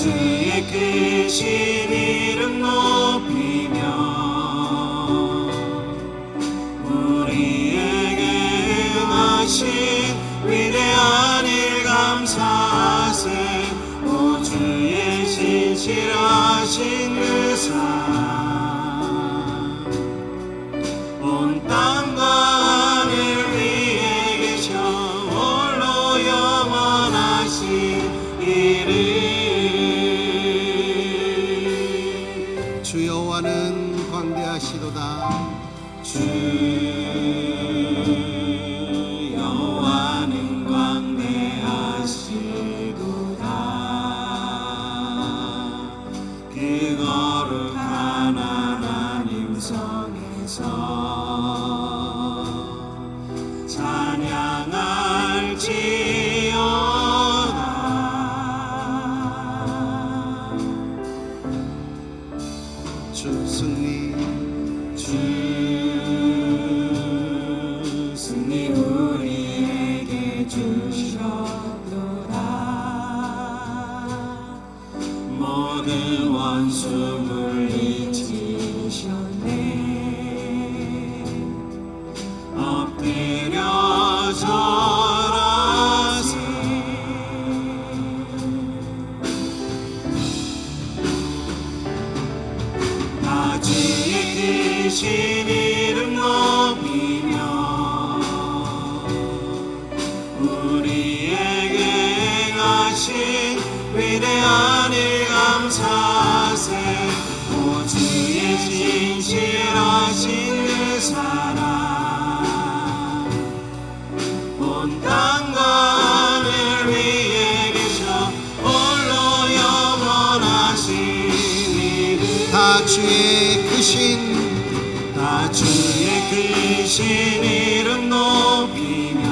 Shri Krishna. 주 승리 주 진실하신 그 사랑. 온 땅과 하늘 위에 계셔 홀로 영원하신 이름 다 주의 크신 다 주의 크신 이름 높이며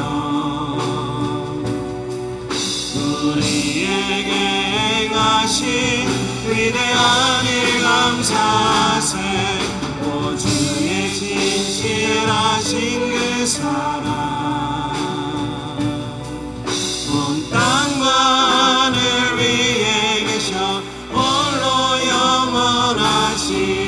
우리에게 행하신 위대한 일 감사세 진실하신 그 사랑. 온 하늘 위에 계셔. 홀로 영원하신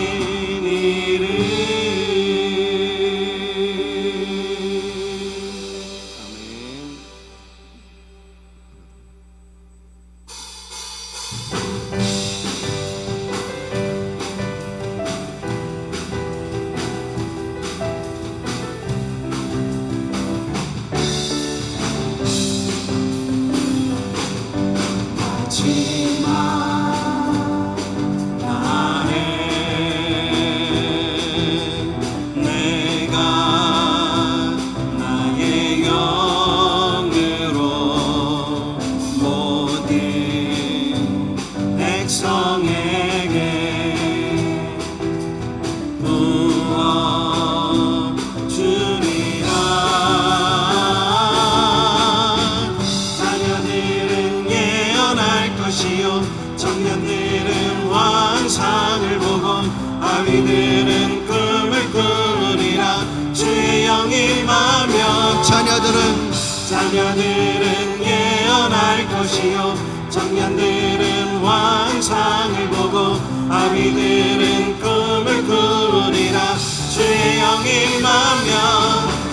자녀들은 자녀들은 예언할 것이요. 청년들은 환상을 보고 아비들은 꿈을 꾸리라. 주의 영이 임하며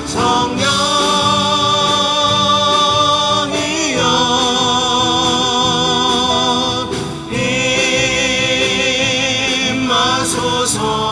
성령이여. 임하소서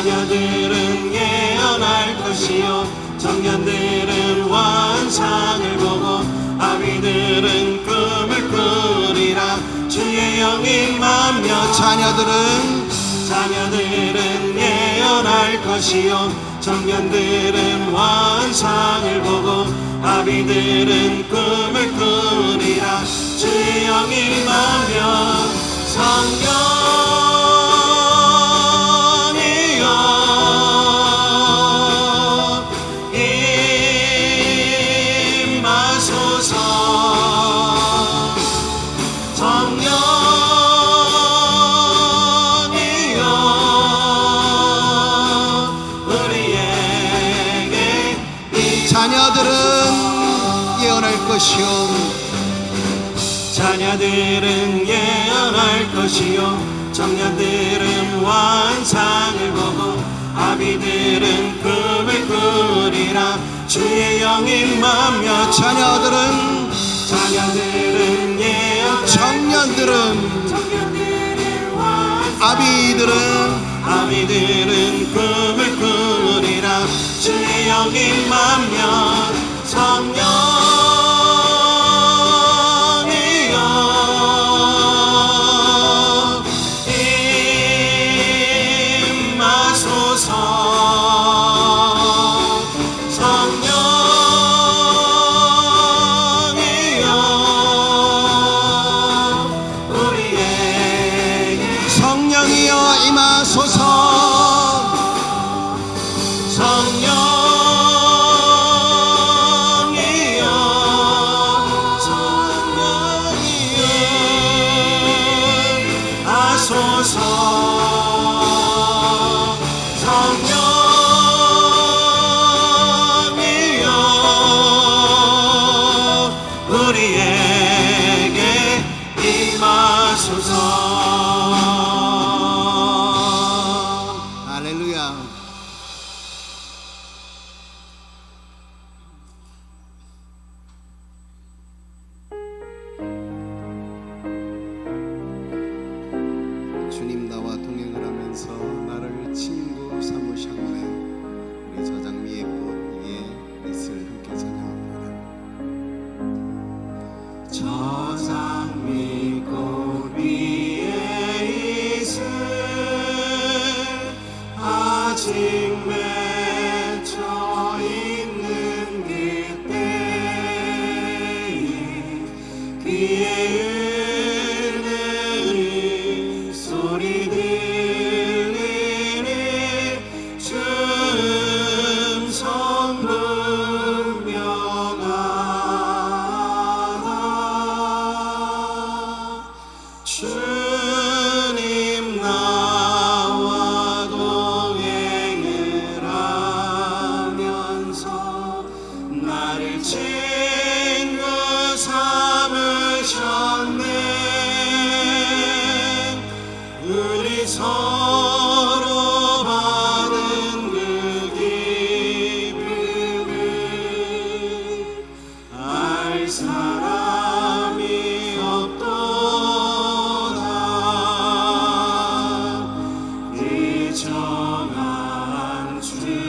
자녀들은 예언할 것이요. 청년들은 환상을 보고 아비들은 꿈을 꾸리라. 주의 영이 맘며 자녀들은 자녀들은 예언할 것이요. 청년들은 환상을 보고 아비들은 꿈을 꾸리라 것이요. 자녀들은 예언할 것이요. 청년들은 환상을 보고 아비들은 꿈을 꾸리라. 주의 영이 맘며 자녀들은 자녀들은 예언 청년들은 청년들은 환상 아비들은 아비들은 꿈을 꾸 영이 맘며 성령이여. 임하소서 성 아직 맺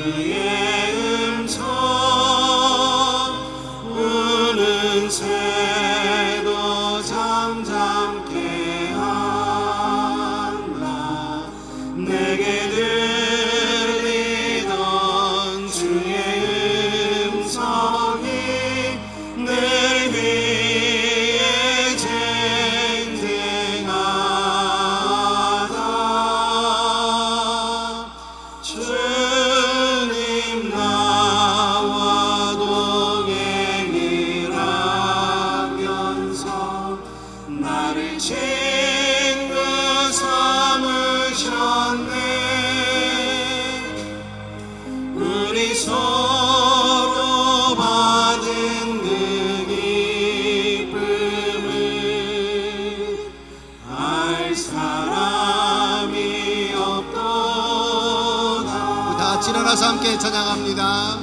you. 서로 받은 그 기쁨을 알 사람이 없도다. 다 같이 일어나서 함께 찬양합니다